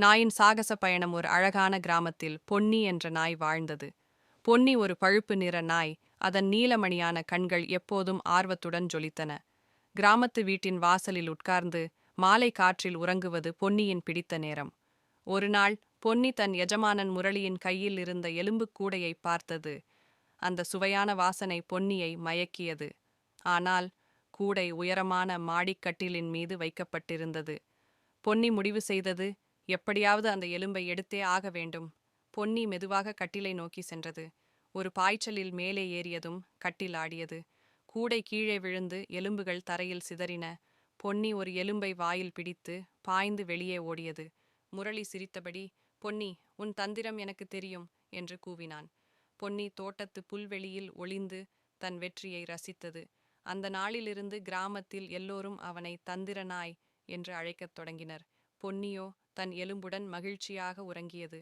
நாயின் சாகச பயணம் ஒரு அழகான கிராமத்தில் பொன்னி என்ற நாய் வாழ்ந்தது. பொன்னி ஒரு பழுப்பு நிற நாய் அதன் நீலமணியான கண்கள் எப்போதும் ஆர்வத்துடன் ஜொலித்தன. கிராமத்து வீட்டின் வாசலில் உட்கார்ந்து மாலை காற்றில் உறங்குவது பொன்னியின் பிடித்த நேரம். ஒரு நாள் பொன்னி தன் எஜமானன் முரளியின் கையில் இருந்த எலும்புக் கூடையை பார்த்தது. அந்த சுவையான வாசனை பொன்னியை மயக்கியது. ஆனால் கூடை உயரமான மாடிக்கட்டிலின் மீது வைக்கப்பட்டிருந்தது. பொன்னி முடிவு செய்தது எப்படியாவது அந்த எலும்பை எடுத்தே ஆக வேண்டும். பொன்னி மெதுவாக கட்டிலை நோக்கி சென்றது. ஒரு பாய்ச்சலில் மேலே ஏறியதும் கட்டில் ஆடியது. கூடை கீழே விழுந்து எலும்புகள் தரையில் சிதறின. பொன்னி ஒரு எலும்பை வாயில் பிடித்து பாய்ந்து வெளியே ஓடியது. முரளி சிரித்தபடி பொன்னி உன் தந்திரம் எனக்கு தெரியும் என்று கூவினான். பொன்னி தோட்டத்து புல்வெளியில் ஒளிந்து தன் வெற்றியை ரசித்தது. அந்த நாளிலிருந்து கிராமத்தில் எல்லோரும் அவனை தந்திரனாய் என்று அழைக்கத் தொடங்கினர். பொன்னியோ தன் எலும்புடன் மகிழ்ச்சியாக உறங்கியது.